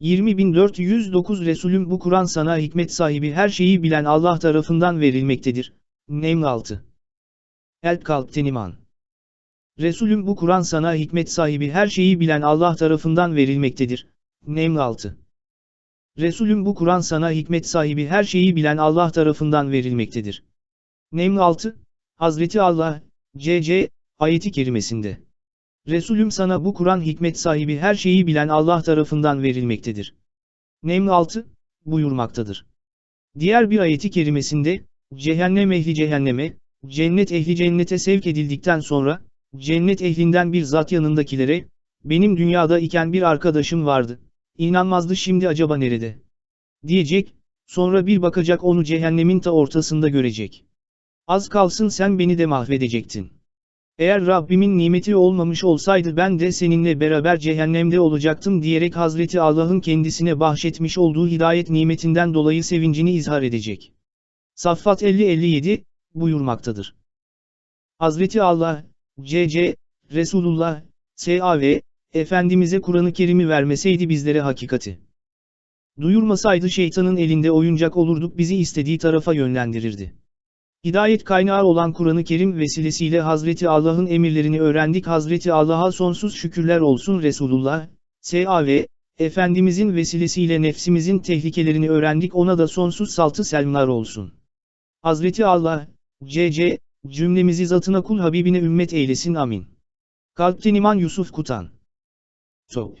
20409 Resulüm bu Kur'an sana hikmet sahibi her şeyi bilen Allah tarafından verilmektedir. Neml 6 El Kalpten iman Resulüm bu Kur'an sana hikmet sahibi her şeyi bilen Allah tarafından verilmektedir. Neml 6 Resulüm bu Kur'an sana hikmet sahibi her şeyi bilen Allah tarafından verilmektedir. Neml 6 Hazreti Allah, C.C. ayeti kerimesinde. Resulüm sana bu Kur'an hikmet sahibi her şeyi bilen Allah tarafından verilmektedir. Neml 6 buyurmaktadır. Diğer bir ayeti kerimesinde, cehennem ehli cehenneme, cennet ehli cennete sevk edildikten sonra, cennet ehlinden bir zat yanındakilere, benim dünyada iken bir arkadaşım vardı, inanmazdı şimdi acaba nerede? Diyecek, sonra bir bakacak onu cehennemin ta ortasında görecek. Az kalsın sen beni de mahvedecektin. Eğer Rabbimin nimeti olmamış olsaydı ben de seninle beraber cehennemde olacaktım diyerek Hazreti Allah'ın kendisine bahşetmiş olduğu hidayet nimetinden dolayı sevincini izhar edecek. Saffat 50-57 buyurmaktadır. Hazreti Allah, C.C. Resulullah, S.A.V. Efendimiz'e Kur'an-ı Kerim'i vermeseydi bizlere hakikati. Duyurmasaydı şeytanın elinde oyuncak olurduk bizi istediği tarafa yönlendirirdi. Hidayet kaynağı olan Kur'an-ı Kerim vesilesiyle Hazreti Allah'ın emirlerini öğrendik. Hazreti Allah'a sonsuz şükürler olsun Resulullah, S.A.V. Efendimizin vesilesiyle nefsimizin tehlikelerini öğrendik ona da sonsuz saltı selamlar olsun. Hazreti Allah, C.C. cümlemizi zatına kul Habibine ümmet eylesin amin. Kalpten iman Yusuf Kutan. Sok.